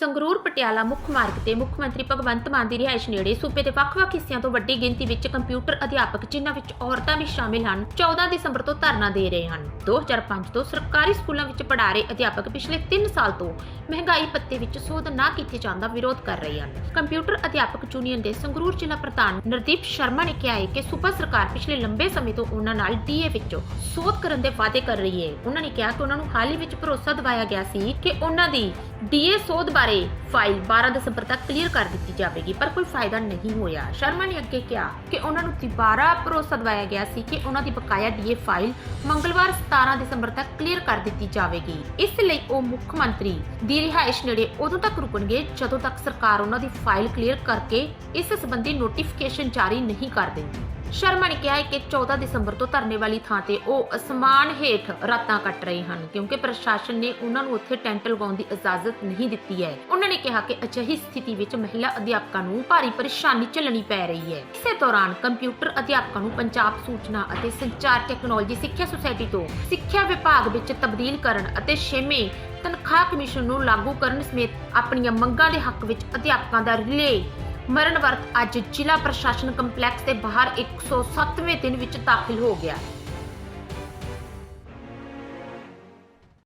ਸੰਗਰੂਰ ਪਟਿਆਲਾ ਮੁੱਖ ਮਾਰਗ ਤੇ ਮੁੱਖ ਮੰਤਰੀ ਭਗਵੰਤ ਮਾਨ ਦੀ ਰਿਹਾਇਸ਼ ਨੇੜੇ ਸੂਬੇ ਦੇ ਵੱਖ-ਵੱਖ ਹਿੱਸਿਆਂ ਤੋਂ ਵੱਡੀ ਗਿਣਤੀ ਵਿੱਚ ਕੰਪਿਊਟਰ ਅਧਿਆਪਕ, ਜਿਨ੍ਹਾਂ ਵਿੱਚ ਔਰਤਾਂ ਵੀ ਸ਼ਾਮਿਲ ਹਨ 14 ਦਸੰਬਰ ਤੋਂ ਧਰਨਾ ਦੇ ਰਹੇ ਹਨ। 2005 ਤੋਂ ਸਰਕਾਰੀ ਸਕੂਲਾਂ ਵਿੱਚ ਪੜ੍ਹਾ ਰਹੇ ਅਧਿਆਪਕ ਪਿਛਲੇ 3 ਸਾਲ ਤੋਂ ਮਹਿੰਗਾਈ ਭੱਤੇ ਵਿੱਚ ਸੋਧ ਨਾ ਕੀਤੇ ਜਾਣ ਦਾ ਵਿਰੋਧ ਕਰ ਰਹੇ ਹਨ। ਕੰਪਿਊਟਰ ਅਧਿਆਪਕ ਯੂਨੀਅਨ ਦੇ ਸੰਗਰੂਰ ਜ਼ਿਲ੍ਹਾ ਪ੍ਰਧਾਨ ਨਰਦੀਪ ਸ਼ਰਮਾ ਨੇ ਕਿਹਾ ਹੈ ਕਿ ਸੂਬਾ ਸਰਕਾਰ ਪਿਛਲੇ ਲੰਬੇ ਸਮੇਂ ਤੋਂ ਉਹਨਾਂ ਨਾਲ ਡੀਏ ਵਿੱਚ ਸੋਧ ਕਰਨ ਦੇ ਵਾਅਦੇ ਕਰ ਰਹੀ ਹੈ। ਉਹਨਾਂ ਨੇ ਕਿਹਾ ਕਿ ਉਹਨਾਂ ਨੂੰ ਹਾਲ ਹੀ ਵਿੱਚ ਭਰੋਸਾ ਦਿਵਾਇਆ ਗਿਆ ਸੀ ਕਿ ਉਹਨਾਂ ਦੀ ਡੀਏ ਸੋਧ ਬਾਰੇ ਫਾਈਲ 12 ਦਸੰਬਰ ਤੱਕ ਕਲੀਅਰ ਕਰ ਦਿੱਤੀ ਜਾਵੇਗੀ, ਪਰ ਕੋਈ ਫਾਇਦਾ ਨਹੀਂ ਹੋਇਆ। ਸ਼ਰਮਾ ਨੇ ਅੱਗੇ ਕਿਹਾ ਕਿ ਉਹਨਾਂ ਨੂੰ ਦੁਬਾਰਾ ਭਰੋਸਾ ਦਿਵਾਇਆ ਗਿਆ ਸੀ ਕਿ ਉਹਨਾਂ ਦੀ ਬਕਾਇਆ ਡੀਏ ਫਾਈਲ ਮੰਗਲਵਾਰ 17 ਦਸੰਬਰ ਤੱਕ ਕਲੀਅਰ ਕਰ ਦਿੱਤੀ ਜਾਵੇਗੀ। ਇਸ ਲਈ ਉਹ ਮੁੱਖ ਮੰਤਰੀ ਦੀ ਰਿਹਾਇਸ਼ ਨੇੜੇ ਉਦੋਂ ਤੱਕ ਰੁਕਣਗੇ ਜਦੋਂ ਤੱਕ ਸਰਕਾਰ ਉਹਨਾਂ ਦੀ ਫਾਈਲ ਕਲੀਅਰ ਕਰਕੇ ਇਸ ਸੰਬੰਧੀ ਨੋਟੀਫਿਕੇਸ਼ਨ ਜਾਰੀ ਨਹੀਂ ਕਰ ਦਿੰਦੀ। ਸ਼ਰਮਾ ਨੇ ਕਿਹਾ ਕਿ 14 ਦਸੰਬਰ ਤੋਂ ਧਰਨੇ ਵਾਲੀ ਥਾਂ ਤੇ ਉਹ ਅਸਮਾਨ ਹੇਠ ਰਾਤਾਂ ਕੱਟ ਰਹੇ ਹਨ, ਕਿਉਂਕਿ ਪ੍ਰਸ਼ਾਸਨ ਨੇ ਉਹਨਾਂ ਨੂੰ ਉੱਥੇ ਟੈਂਟ ਲਗਾਉਣ ਦੀ ਇਜਾਜ਼ਤ ਨਹੀਂ ਦਿੱਤੀ ਹੈ। ਉਹਨਾਂ ਨੇ ਕਿਹਾ ਕਿ ਅਜਿਹੀ ਸਥਿਤੀ ਵਿੱਚ ਮਹਿਲਾ ਅਧਿਆਪਕਾਂ ਨੂੰ ਭਾਰੀ ਪਰੇਸ਼ਾਨੀ ਝੱਲਣੀ ਪੈ ਰਹੀ ਹੈ। ਇਸੇ ਦੌਰਾਨ ਕੰਪਿਊਟਰ ਅਧਿਆਪਕਾਂ ਨੂੰ ਪੰਜਾਬ ਸੂਚਨਾ ਅਤੇ ਸੰਚਾਰ ਟੈਕਨੋਲੋਜੀ ਸਿੱਖਿਆ ਸੁਸਾਇਟੀ ਤੋਂ ਸਿੱਖਿਆ ਵਿਭਾਗ ਵਿੱਚ ਤਬਦੀਲ ਕਰਨ ਅਤੇ ਛੇਵੇਂ ਤਨਖਾਹ ਕਮਿਸ਼ਨ ਨੂੰ ਲਾਗੂ ਕਰਨ ਸਮੇਤ ਆਪਣੀਆਂ ਮੰਗਾਂ ਦੇ ਹੱਕ ਵਿੱਚ ਅਧਿਆਪਕਾਂ ਦਾ ਰਿਲੇ। ਮਰਨ ਵਰਤ ਅੱਜ ਜ਼ਿਲ੍ਹਾ ਪ੍ਰਸ਼ਾਸਨ ਕੰਪਲੈਕਸ ਦੇ ਬਾਹਰ 107ਵੇਂ ਦਿਨ ਵਿੱਚ ਦਾਖਲ ਹੋ ਗਿਆ।